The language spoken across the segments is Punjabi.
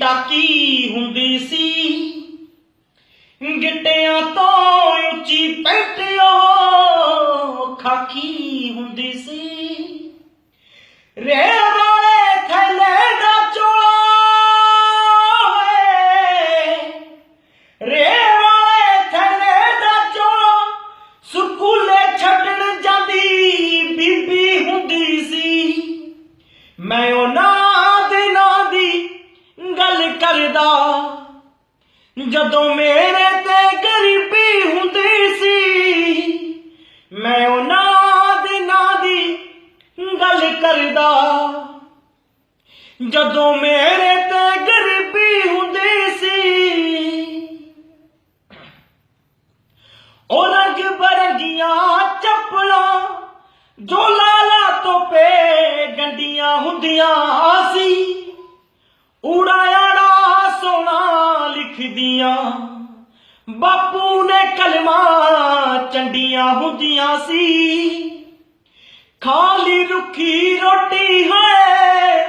ਟਾਕੀ ਹੁੰਦੀ ਸੀ। ਗਿੱਟਿਆਂ ਤੋਂ ਉੱਚੀ ਪੈਂਟਿਓ ਖਾਕੀ ਹੁੰਦੀ ਸੀ। ਰੇ ਵਾਲੇ ਥੈਲੇ ਜਦੋਂ ਮੇਰੇ ਤੇ ਗਰੀਬੀ ਹੁੰਦੀ ਸੀ, ਮੈਂ ਉਹਨਾਂ ਦੇ ਨਾਂ ਦੀ ਗੱਲ ਕਰਦਾ। ਜਦੋਂ ਮੇਰੇ ਤੇ ਗਰੀਬੀ ਹੁੰਦੀ ਸੀ, ਉਹ ਰੰਗ ਬਰੰਗੀਆਂ ਸੋਨਾ ਬਾਪੂ ਨੇ ਕਲਮਾ ਚੰਡੀਆਂ ਹੁੰਦੀਆਂ ਸੀ। ਖਾਲੀ ਰੁੱਖੀ ਰੋਟੀ ਹੈ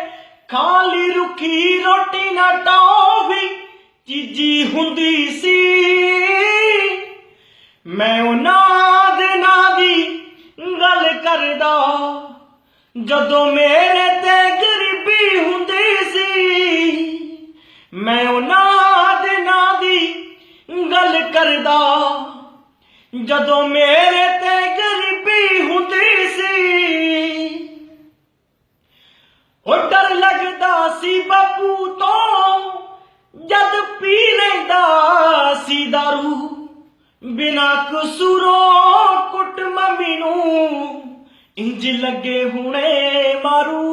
ਖਾਲੀ ਰੁੱਖੀ ਰੋਟੀ ਨਾ ਟੋਵੀ ਚੀਜੀ ਹੁੰਦੀ ਸੀ। ਮੈਂ ਉਹਨਾਂ ਦੇ ਨਾਂ ਦੀ ਗੱਲ ਕਰਦਾ, ਜਦੋਂ ਮੇਰੇ ਜਦੋਂ ਮੇਰੇ ਤੇ ਗਰੀਬੀ ਹੁੰਦੀ ਸੀ, ਉਹ ਡਰ ਲੱਗਦਾ ਸੀ ਬਾਪੂ ਤੋਂ, ਜਦ ਪੀ ਲੈਂਦਾ ਸੀ ਦਾਰੂ ਬਿਨਾ ਕਸੂਰੋਂ ਕੁੱਟ ਮੰਮੀ ਨੂੰ ਇੰਜ ਲੱਗੇ ਹੁਣੇ ਮਾਰੂ।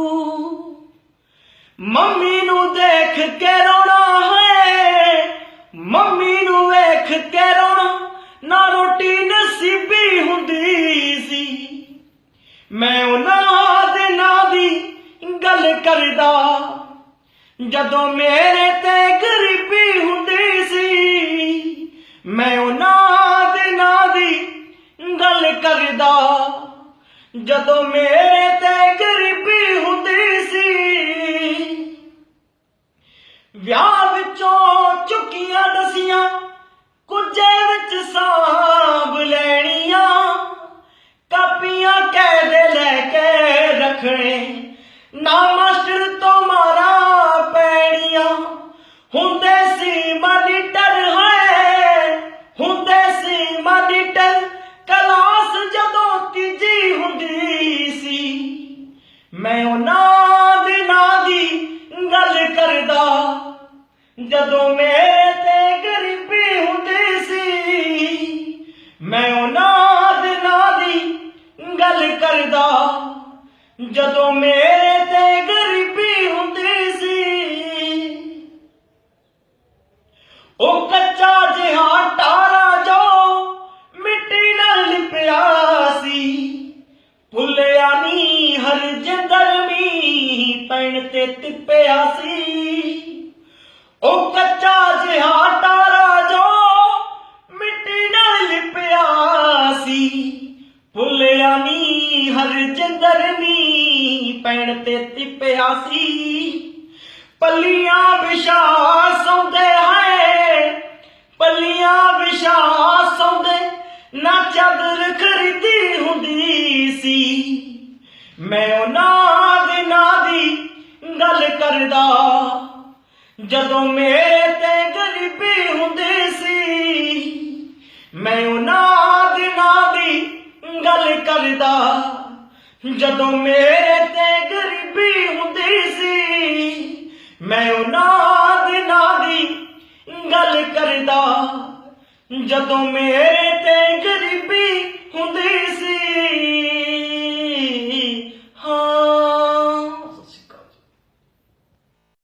ਮੰਮੀ ਨੂੰ ਦੇਖ ਕੇ ਰੋਣਾ ਹੈ, ਮੰਮੀ ਨੂੰ ਵੇਖ ਕੇ ਹੁੰਦੀ ਸੀ। ਮੈਂ ਉਹਨਾਂ ਦੇ ਨਾਂ ਦੀ ਗੱਲ ਕਰਦਾ। ਜਦੋਂ ਮੇਰੇ ਤੇ ਗਰੀਬੀ ਹੁੰਦੀ ਸੀ, ਮੈਂ ਉਹਨਾਂ ਦੇ ਨਾਂ ਦੀ ਗੱਲ ਕਰਦਾ। ਜਦੋਂ ਮੇਰੇ ਤੇ ਗਰੀਬੀ ਹੁੰਦੀ ਸੀ, ਵਿਆਹ ਵਿੱਚੋਂ ਚੁੱਕੀਆਂ ਦਸੀਆਂ ਕੁਝੇ ਵਿੱਚ ਸਾਂਭ ਹੁੰਦੇ ਸੀ ਮਾਨੀਟਰ ਹੈ ਹੁੰਦੇ ਸੀ ਮਾਨੀਟਰ, ਕਲਾਸ ਜਦੋਂ ਤੀਜੀ ਹੁੰਦੀ ਸੀ। ਮੈਂ ਉਹਨਾਂ ਦੇ ਨਾਂ ਦੀ ਗੱਲ ਕਰਦਾ, ਜਦੋਂ ਮੇਰੇ ਤੇ ਗਰੀਬੀ ਹੁੰਦੀ ਸੀ। ਮੈਂ ਉਹਨਾਂ ਦੇ ਨਾਂ ਦੀ ਗੱਲ ਕਰਦਾ, ਜਦੋਂ ਮੇਰੇ ਤੇ ਤਿੱਪਿਆ ਸੀ। ਉਹ ਕੱਚਾ ਜਿਹਾ ਟਾਰਾ ਜੋ ਮਿੱਟੀ ਨਾਲ ਲਿਪਿਆ ਸੀ। ਭੁੱਲਿਆ ਨੀ ਹਰ ਜਿੰਦਰ ਮੀਂਹ ਪੈਣ ਤੇ ਤਿੱਪਿਆ ਸੀ। ਪੱਲੀਆਂ ਵਿਛਾ ਸੌਂਦੇ ਹੈ ਪੱਲੀਆਂ ਵਿਸ਼ਾ ਸੌਂਦੇ ਨਾ ਚਾਦਰ ਖਰੀਦੀ ਹੁੰਦੀ ਸੀ। ਮੈਂ ਉਹਨਾਂ ਕਰਦਾ। ਜਦੋਂ ਮੇਰੇ ਤੇ ਗਰੀਬੀ ਹੁੰਦੀ ਸੀ, ਮੈਂ ਉਹਨਾਂ ਦੇ ਨਾਂ ਦੀ ਗੱਲ ਕਰਦਾ। ਜਦੋਂ ਮੇਰੇ ਤੇ ਗਰੀਬੀ ਹੁੰਦੀ ਸੀ, ਮੈਂ ਉਹਨਾਂ ਦੇ ਨਾਂ ਦੀ ਗੱਲ ਕਰਦਾ। ਜਦੋਂ ਮੇਰੇ